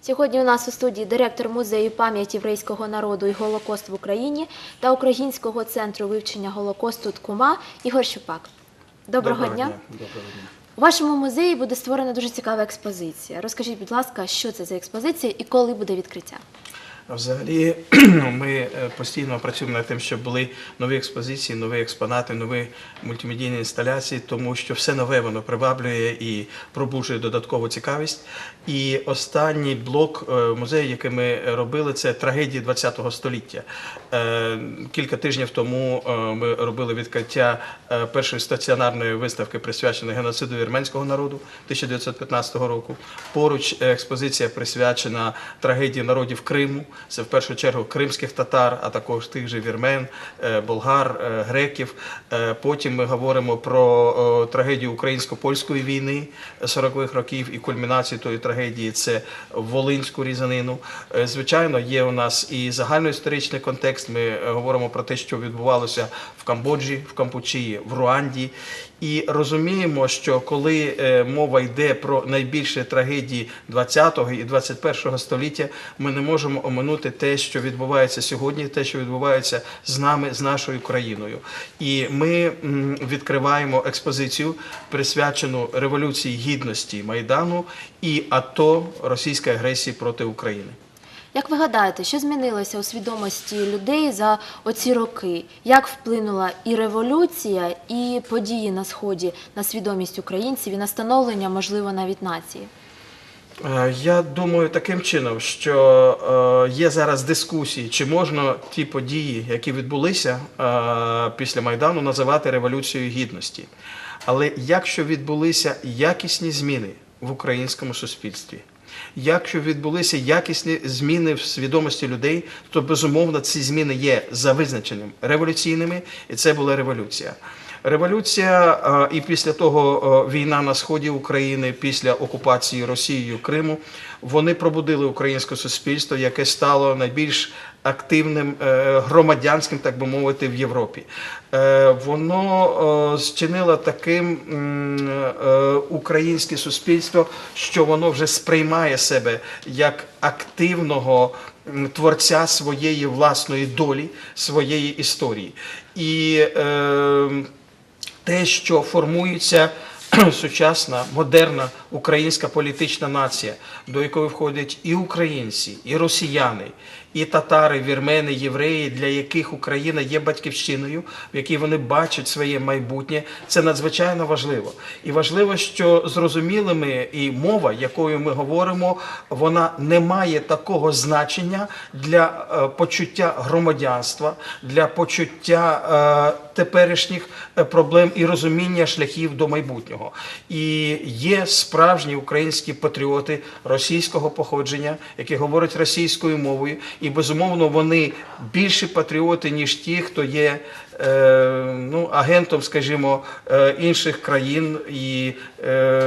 Сьогодні у нас у студії директор музею пам'яті єврейського народу і Голокост в Україні та Українського центру вивчення Голокосту ТКУМА Ігор Щупак. Доброго, дня. Доброго дня. У вашому музеї буде створена дуже цікава експозиція. Розкажіть, будь ласка, що це за експозиція і коли буде відкриття? Взагалі ми е, постійно працюємо над тим, щоб були нові експозиції, нові експонати, нові мультимедійні інсталяції, тому що все нове воно приваблює і пробуджує додаткову цікавість. І останній блок е, музею, який ми робили, це трагедії ХХ століття. Е, Кілька тижнів тому ми робили відкриття першої стаціонарної виставки, присвяченої геноциду вірменського народу 1915 року. Поруч експозиція присвячена трагедії народів Криму. Це в першу чергу кримських татар, а також тих же вірмен, е, болгар, е, греків. Е, Потім ми говоримо про трагедію українсько-польської війни 40-х років і кульмінацію тої трагедії це Волинську різанину. Звичайно, є у нас і загальноісторичний контекст. Ми говоримо про те, що відбувалося в Камбоджі, в Кампучії, в Руанді. І розуміємо, що коли мова йде про найбільші трагедії 20-го і 21-го століття, ми не можемо оминути те, що відбувається сьогодні, те, що відбувається з нами, з нашою країною. І ми відкриваємо експозицію, присвячену революції гідності Майдану і АТО російської агресії проти України. Як ви гадаєте, що змінилося у свідомості людей за оці роки? Як вплинула і революція, і події на сході на свідомість українців і на становлення, можливо, навіть нації? Е, Я думаю таким чином, що е, є зараз дискусії, чи можна ті події, які відбулися е, після Майдану, називати революцією гідності. Але якщо відбулися якісні зміни в українському суспільстві, якщо відбулися якісні зміни в свідомості людей, то безумовно ці зміни є за визначенням революційними, і це була революція. Революція е, і після того е, війна на сході України, після окупації Росією Криму, вони пробудили українське суспільство, яке стало найбільш активним е, громадянським, так би мовити, в Європі. Воно зчинило таким українське суспільство, що воно вже сприймає себе як активного творця своєї власної долі, своєї історії. І е, те, що формується сучасна, модерна українська політична нація, до якої входять і українці, і росіяни, і татари, вірмени, євреї, для яких Україна є батьківщиною, в якій вони бачать своє майбутнє, це надзвичайно важливо. І важливо, що зрозумілими і мова, якою ми говоримо, вона не має такого значення для е, почуття громадянства, для почуття е, теперішніх е, проблем і розуміння шляхів до майбутнього. І є справжні українські патріоти російського походження, які говорять російською мовою, і безумовно вони більші патріоти, ніж ті, хто є е, ну, агентом, скажімо, е, інших країн і е,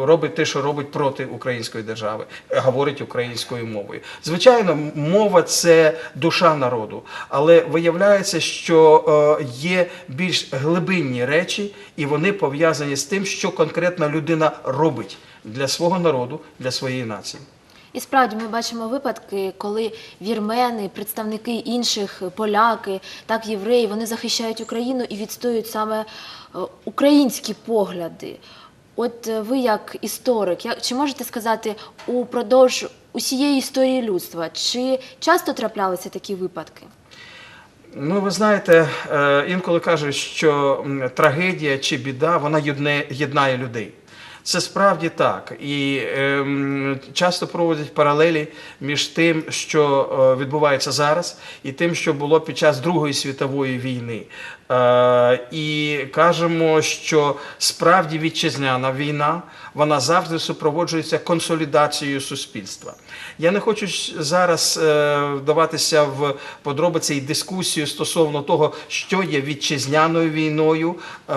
робить те, що робить проти української держави, говорить українською мовою. Звичайно, мова це душа народу, але виявляється, що є більш глибинні речі, і вони пов'язані з тим, що конкретна людина робить для свого народу, для своєї нації. І справді ми бачимо випадки, коли вірмени, представники інших поляки, так євреї, вони захищають Україну і відстоюють саме е, українські погляди. От е, ви, як історик, чи можете сказати упродовж усієї історії людства, чи часто траплялися такі випадки? Ну, ви знаєте, е, інколи кажуть, що трагедія чи біда вона єднає людей. Це справді так. І е, часто проводять паралелі між тим, що е, відбувається зараз, і тим, що було під час Другої світової війни. Е, і кажемо, що справді вітчизняна війна вона завжди супроводжується консолідацією суспільства. Я не хочу зараз е, вдаватися в подробиці і дискусію стосовно того, що є вітчизняною війною, е,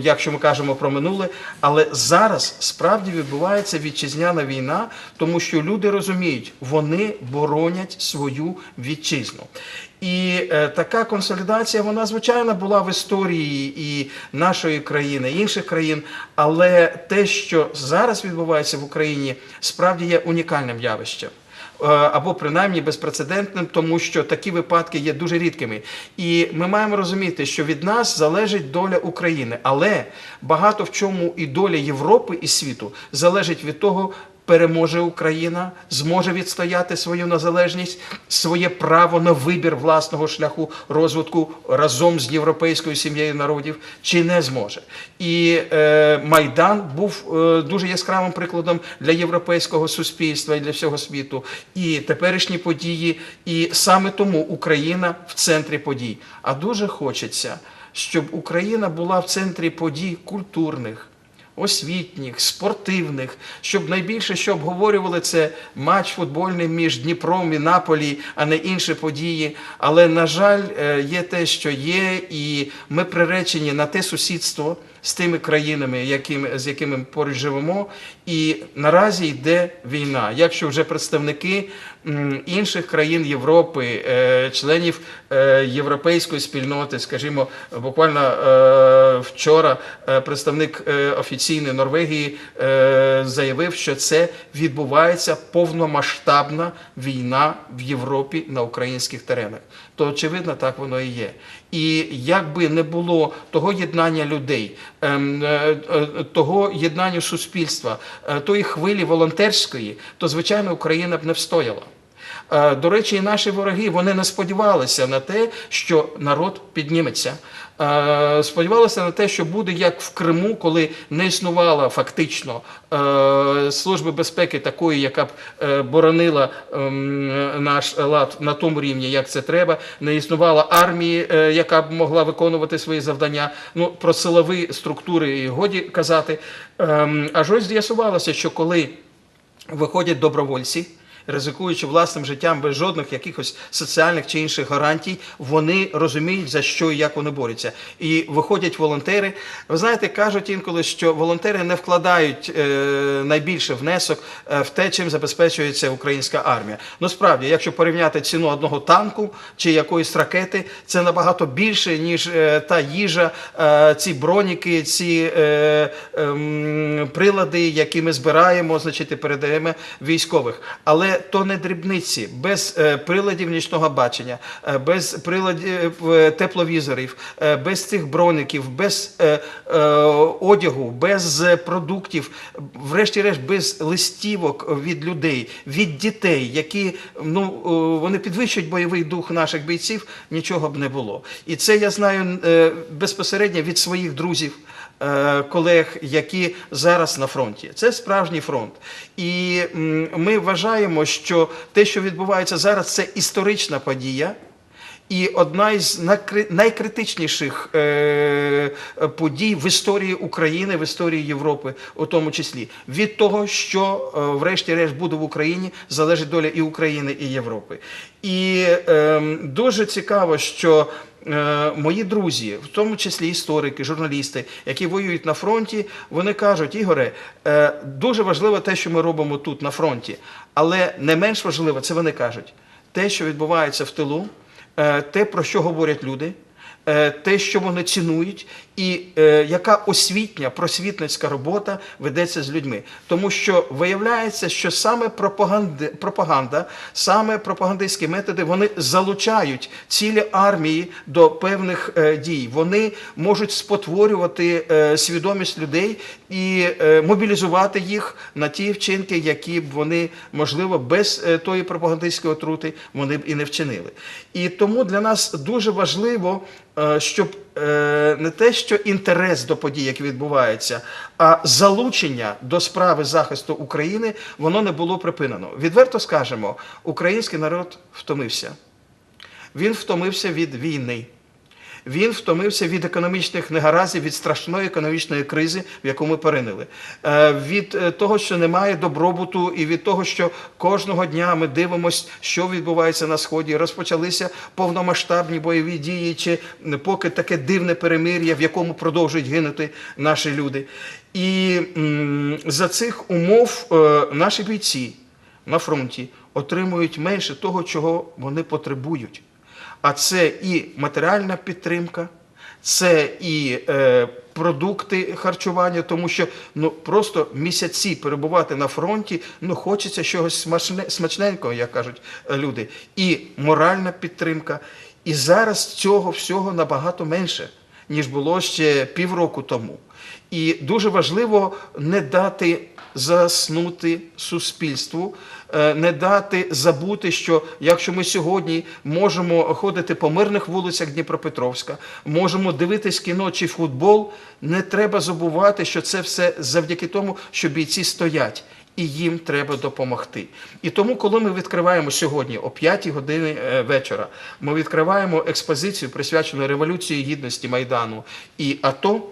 якщо ми кажемо про минуле, але зараз справді відбувається вітчизняна війна, тому що люди розуміють, вони боронять свою вітчизну. І е, така консолідація, вона звичайно була в історії і нашої країни, і інших країн. Але те, що зараз відбувається в Україні, справді є унікальним явищем. Е, Або принаймні безпрецедентним, тому що такі випадки є дуже рідкими. І ми маємо розуміти, що від нас залежить доля України, але багато в чому і доля Європи і світу залежить від того, переможе Україна, зможе відстояти свою незалежність, своє право на вибір власного шляху розвитку разом з європейською сім'єю народів, чи не зможе. І е, Майдан був е, дуже яскравим прикладом для європейського суспільства і для всього світу. І теперішні події, і саме тому Україна в центрі подій. А дуже хочеться, щоб Україна була в центрі подій культурних освітніх, спортивних, щоб найбільше, що обговорювали, це матч футбольний між Дніпром і Наполі, а не інші події. Але, на жаль, е, є те, що є, і ми приречені на те сусідство з тими країнами, якими, з якими ми поруч живемо. І наразі йде війна. Якщо вже представники інших країн Європи, е, членів е, європейської спільноти, скажімо, буквально е, вчора представник офіційний Норвегії заявив, що це відбувається повномасштабна війна в Європі на українських теренах. То очевидно, так воно і є. І як би не було того єднання людей, ем, того єднання суспільства, тої хвилі волонтерської, то звичайно Україна б не встояла. Е, До речі, і наші вороги вони не сподівалися на те, що народ підніметься. Е, Сподівалися на те, що буде як в Криму, коли не існувала фактично е, служби безпеки такої, яка б боронила ем, наш лад на тому рівні, як це треба. Не існувала армії, яка б могла виконувати свої завдання. Ну про силові структури і годі казати. Ем, Аж ось з'ясувалося, що коли виходять добровольці, ризикуючи власним життям без жодних якихось соціальних чи інших гарантій, вони розуміють, за що і як вони борються. І виходять волонтери. Ви знаєте, кажуть інколи, що волонтери не вкладають е, найбільше внесок е, в те, чим забезпечується українська армія. Ну справді, якщо порівняти ціну одного танку чи якоїсь ракети, це набагато більше, ніж е, та їжа, е, ці броніки, ці е, ем, прилади, які ми збираємо, значить, і передаємо військових. Але то не дрібниці, без е, приладів нічного бачення, е, без приладів е, тепловізорів, без цих броників, без одягу, без продуктів, врешті-решт, без листівок від людей, від дітей, які ну вони підвищують бойовий дух наших бійців, нічого б не було. І це я знаю безпосередньо від своїх друзів колег, які зараз на фронті. Це справжній фронт. І ми вважаємо, що те, що відбувається зараз, це історична подія. І одна із найкритичніших е, подій в історії України, в історії Європи, у тому числі від того, що е, врешті-решт буде в Україні, залежить доля і України, і Європи. І е, дуже цікаво, що е, мої друзі, в тому числі історики, журналісти, які воюють на фронті, вони кажуть: Ігоре, дуже важливо те, що ми робимо тут на фронті, але не менш важливо, це вони кажуть, те, що відбувається в тилу те, про що говорять люди, е, те, що вони цінують, і е, яка освітня просвітницька робота ведеться з людьми. Тому що виявляється, що саме пропаганди, пропаганда, саме пропагандистські методи вони залучають цілі армії до певних е, дій. Вони можуть спотворювати е, свідомість людей і е, мобілізувати їх на ті вчинки, які б вони, можливо, без е, тої пропагандистської отрути вони б і не вчинили. І тому для нас дуже важливо, е, щоб е, не те, що інтерес до подій, які відбуваються, а залучення до справи захисту України, воно не було припинено. Відверто скажемо, український народ втомився. Він втомився від війни. Він втомився від економічних негараздів, від страшної економічної кризи, в яку ми переняли, Е, від е, того, що немає добробуту, і від того, що кожного дня ми дивимося, що відбувається на сході. Розпочалися повномасштабні бойові дії, чи поки таке дивне перемир'я, в якому продовжують гинути наші люди. І за цих умов е, наші бійці на фронті отримують менше того, чого вони потребують. А це і матеріальна підтримка, це і е, продукти харчування, тому що ну просто місяці перебувати на фронті, ну хочеться чогось смачне, смачненького, як кажуть е, люди, і моральна підтримка. І зараз цього всього набагато менше, ніж було ще півроку тому. І дуже важливо не дати заснути суспільству, не дати забути, що якщо ми сьогодні можемо ходити по мирних вулицях Дніпропетровська, можемо дивитись кіно чи футбол, не треба забувати, що це все завдяки тому, що бійці стоять. І їм треба допомогти. І тому, коли ми відкриваємо сьогодні о 5 годині е, вечора, ми відкриваємо експозицію, присвячену Революції Гідності Майдану і АТО,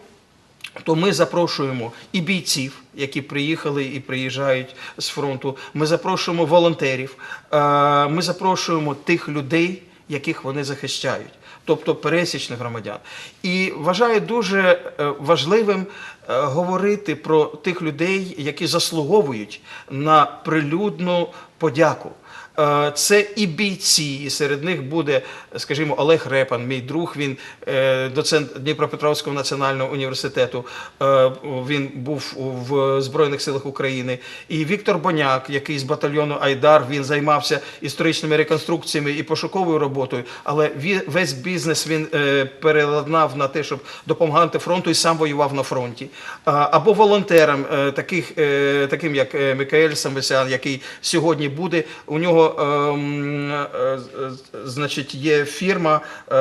то ми запрошуємо і бійців, які приїхали і приїжджають з фронту. Ми запрошуємо волонтерів, е, ми запрошуємо тих людей, яких вони захищають, тобто пересічних громадян. І вважаю дуже е, важливим е, говорити про тих людей, які заслуговують на прилюдну подяку. Е, Це і бійці, і серед них буде, скажімо, Олег Репан, мій друг. Він е, доцент Дніпропетровського національного університету. Е, Він був в Збройних силах України. І Віктор Боняк, який з батальйону Айдар, він займався історичними реконструкціями і пошуковою роботою. Але весь бізнес він переладнав на те, щоб допомагати фронту, і сам воював на фронті. Або волонтерам, таких, таким як Микаель Самбесян, який сьогодні буде. У нього ем, е, значить, є фірма, е,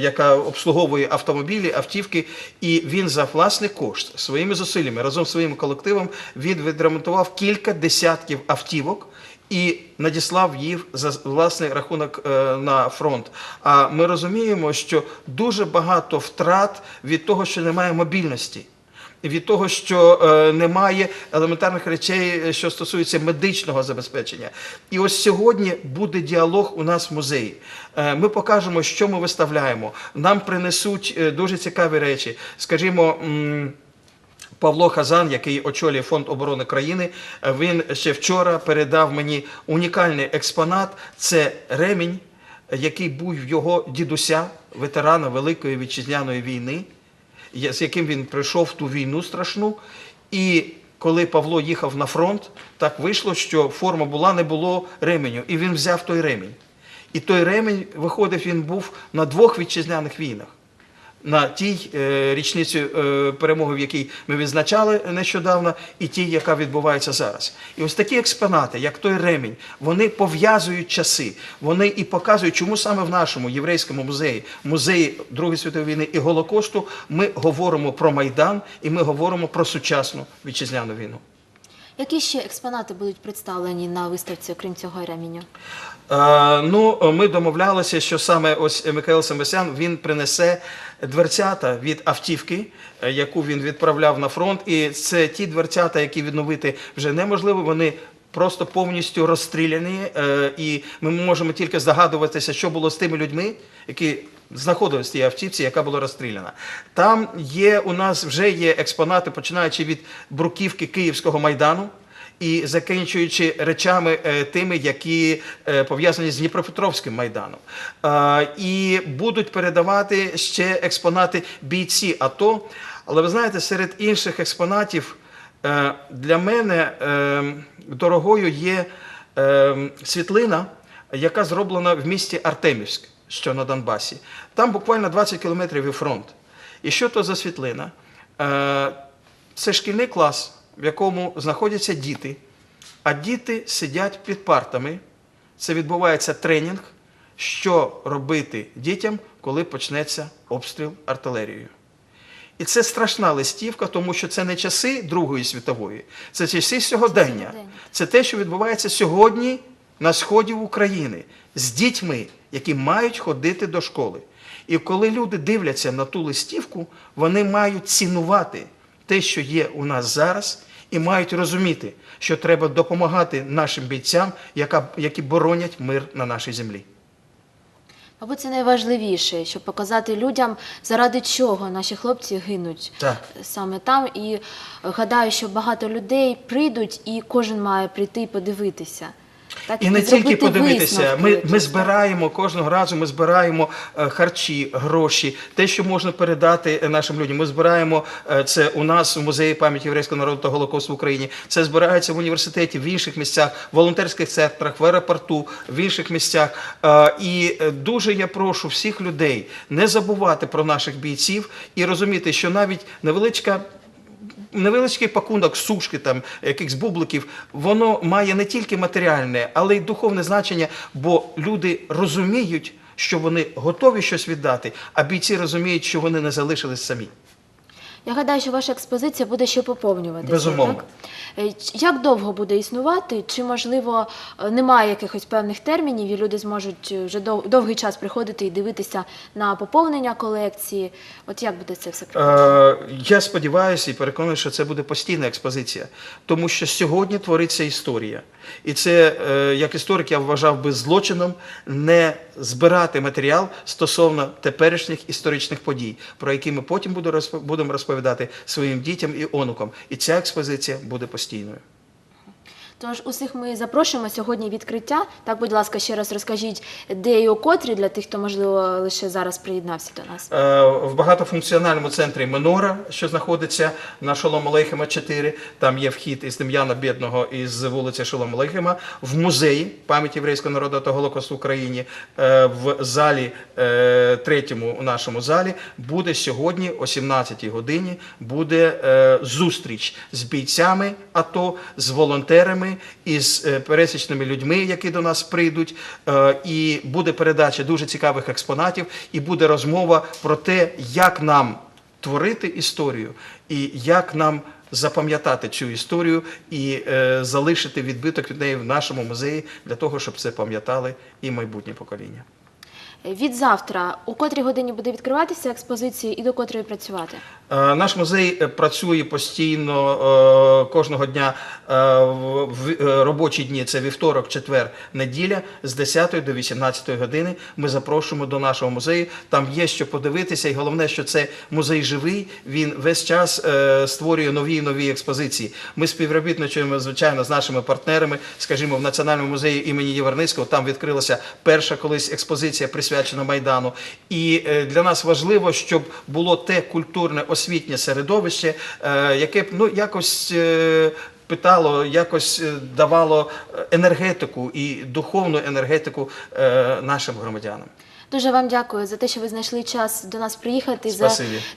яка обслуговує автомобілі, автівки, і він за власний кошт своїми зусиллями разом з своїм колективом він відремонтував кілька десятків автівок. І надіслав їх за власний рахунок е, на фронт. А ми розуміємо, що дуже багато втрат від того, що немає мобільності від того, що е, немає елементарних речей, е, що стосуються медичного забезпечення. І ось сьогодні буде діалог у нас в музеї. Е, ми покажемо, що ми виставляємо. Нам принесуть дуже цікаві речі. Скажімо. Павло Хазан, який очолює фонд оборони країни, він ще вчора передав мені унікальний експонат. Це ремінь, який був його дідуся, ветерана Великої вітчизняної війни, з яким він пройшов ту війну страшну. І коли Павло їхав на фронт, так вийшло, що форма була, не було ременю, і він взяв той ремінь. І той ремінь, виходив, він був на двох вітчизняних війнах на тій е, річниці е, перемоги, в якій ми відзначали нещодавно, і тій, яка відбувається зараз. І ось такі експонати, як той ремінь, вони пов'язують часи. Вони і показують, чому саме в нашому єврейському музеї, музеї Другої світової війни і Голокосту, ми говоримо про Майдан і ми говоримо про сучасну вітчизняну війну. Які ще експонати будуть представлені на виставці, окрім цього реміню? Е, ну, ми домовлялися, що саме ось Михайло Самбесян він принесе дверцята від автівки, е, яку він відправляв на фронт. І це ті дверцята, які відновити вже неможливо. Вони просто повністю розстріляні, е, і ми можемо тільки здогадуватися, що було з тими людьми, які знаходились в тій автівці, яка була розстріляна. Там є у нас вже є експонати, починаючи від бруківки Київського майдану. І закінчуючи речами е, тими, які е, пов'язані з Дніпропетровським майданом, Е, і будуть передавати ще експонати бійці АТО. Але ви знаєте, серед інших експонатів для мене дорогою є світлина, яка зроблена в місті Артемівськ, що на Донбасі. Там буквально 20 кілометрів і фронт. І що то за світлина? Це шкільний клас, в якому знаходяться діти, а діти сидять під партами. Це відбувається тренінг, що робити дітям, коли почнеться обстріл артилерією. І це страшна листівка, тому що це не часи Другої світової, це часи сьогодення. Це те, що відбувається сьогодні на сході України з дітьми, які мають ходити до школи. І коли люди дивляться на ту листівку, вони мають цінувати те, що є у нас зараз, і мають розуміти, що треба допомагати нашим бійцям, які боронять мир на нашій землі. Мабуть, це найважливіше, щоб показати людям, заради чого наші хлопці гинуть Так. саме там. І е, гадаю, що багато людей прийдуть, і кожен має прийти і подивитися. Так, І не тільки подивитися, висновки ми, ми збираємо кожного разу, ми збираємо е, харчі, гроші, те, що можна передати е, нашим людям. Ми збираємо е, це у нас у музеї пам'яті єврейського народу та Голокосту в Україні. Це збирається в університеті, в інших місцях, в волонтерських центрах, в аеропорту, в інших місцях. І дуже я прошу всіх людей не забувати про наших бійців і розуміти, що навіть невеличка невеличкий пакунок сушки, там якихось бубликів, воно має не тільки матеріальне, але й духовне значення, бо люди розуміють, що вони готові щось віддати, а бійці розуміють, що вони не залишились самі. Я гадаю, що ваша експозиція буде ще поповнюватися. Безумовно. Так? Е, Як довго буде існувати? Чи можливо е, немає якихось певних термінів, і люди зможуть е, вже дов- довгий час приходити і дивитися на поповнення колекції? От як буде це все проходити? Е, я сподіваюся і переконаний, що це буде постійна експозиція, тому що сьогодні твориться історія. І це, е, як історик, я вважав би злочином не збирати матеріал стосовно теперішніх історичних подій, про які ми потім будемо розповідати своїм дітям і онукам. І ця експозиція буде постійною. Тож усіх ми запрошуємо сьогодні відкриття. Так, будь ласка, ще раз розкажіть, де і у котрі для тих, хто можливо лише зараз приєднався до нас. Е, В багатофункціональному центрі Менора, що знаходиться на Шолом Олейхема 4, там є вхід із Дем'яна Бідного із вулиці Шолом Олейхема, в музеї пам'яті єврейського народу та Голокосту в Україні, е, в залі е, третьому у нашому залі буде сьогодні о 17 годині буде зустріч з бійцями АТО, з волонтерами і з е, пересічними людьми, які до нас прийдуть. Е, І буде передача дуже цікавих експонатів, і буде розмова про те, як нам творити історію і як нам запам'ятати цю історію і е, залишити відбиток від неї в нашому музеї для того, щоб це пам'ятали і майбутнє покоління. Від завтра, у котрій годині буде відкриватися експозиція і до котрої працювати? Е, Наш музей е, працює постійно е, кожного дня в робочі дні. Це вівторок, четвер, неділя з 10 до 18 години. Ми запрошуємо до нашого музею. Там є що подивитися, і головне, що це музей живий. Він весь час створює нові і нові експозиції. Ми співробітничаємо звичайно з нашими партнерами. Скажімо, в Національному музеї імені Єверницького там відкрилася перша колись експозиція присвячена майдану. І е, для нас важливо, щоб було те культурне освітнє середовище, е, яке б ну якось. е, Питало, якось давало енергетику і духовну енергетику нашим громадянам. Дуже вам дякую за те, що ви знайшли час до нас приїхати, за,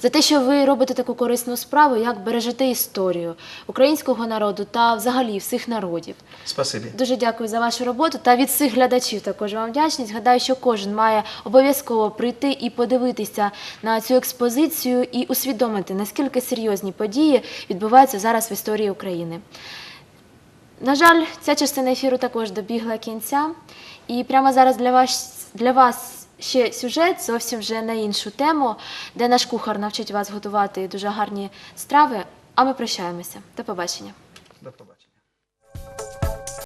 за те, що ви робите таку корисну справу, як бережете історію українського народу та взагалі всіх народів. Спасибі. Дуже дякую за вашу роботу та від всіх глядачів також вам вдячність. Гадаю, що кожен має обов'язково прийти і подивитися на цю експозицію і усвідомити, наскільки серйозні події відбуваються зараз в історії України. На жаль, ця частина ефіру також добігла кінця. І прямо зараз для вас, для вас ще сюжет зовсім вже на іншу тему, де наш кухар навчить вас готувати дуже гарні страви. А ми прощаємося. До побачення. До побачення.